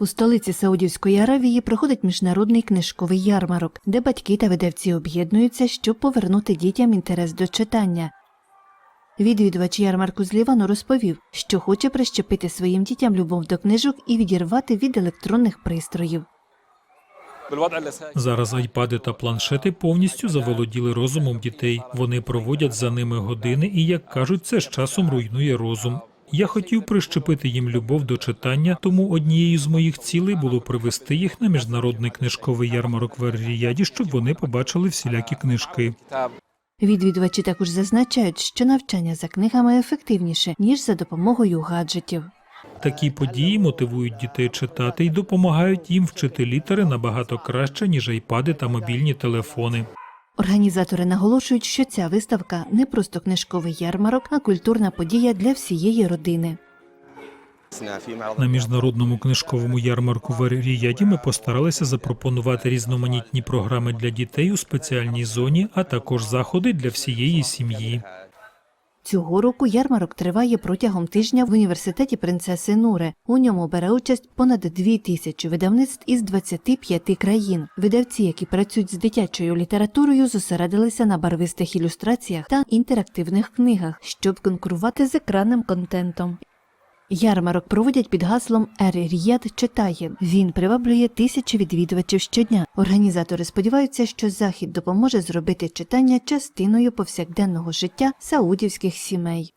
У столиці Саудівської Аравії проходить міжнародний книжковий ярмарок, де батьки та видавці об'єднуються, щоб повернути дітям інтерес до читання. Відвідувач ярмарку з Лівану розповів, що хоче прищепити своїм дітям любов до книжок і відірвати від електронних пристроїв. Зараз айпади та планшети повністю заволоділи розумом дітей. Вони проводять за ними години, і як кажуть, це з часом руйнує розум. Я хотів прищепити їм любов до читання, тому однією з моїх цілей було привести їх на міжнародний книжковий ярмарок в Ер-Ріяді, щоб вони побачили всілякі книжки. Відвідувачі також зазначають, що навчання за книгами ефективніше ніж за допомогою гаджетів. Такі події мотивують дітей читати і допомагають їм вчити літери набагато краще ніж айпади та мобільні телефони. Організатори наголошують, що ця виставка не просто книжковий ярмарок, а культурна подія для всієї родини. На міжнародному книжковому ярмарку в Ріяді ми постаралися запропонувати різноманітні програми для дітей у спеціальній зоні, а також заходи для всієї сім'ї. Цього року ярмарок триває протягом тижня в університеті принцеси Нуре. У ньому бере участь понад дві тисячі видавництв із 25 країн. Видавці, які працюють з дитячою літературою, зосередилися на барвистих ілюстраціях та інтерактивних книгах, щоб конкурувати з екранним контентом. Ярмарок проводять під гаслом «Ер Ріяд читає. Він приваблює тисячі відвідувачів щодня. Організатори сподіваються, що захід допоможе зробити читання частиною повсякденного життя саудівських сімей.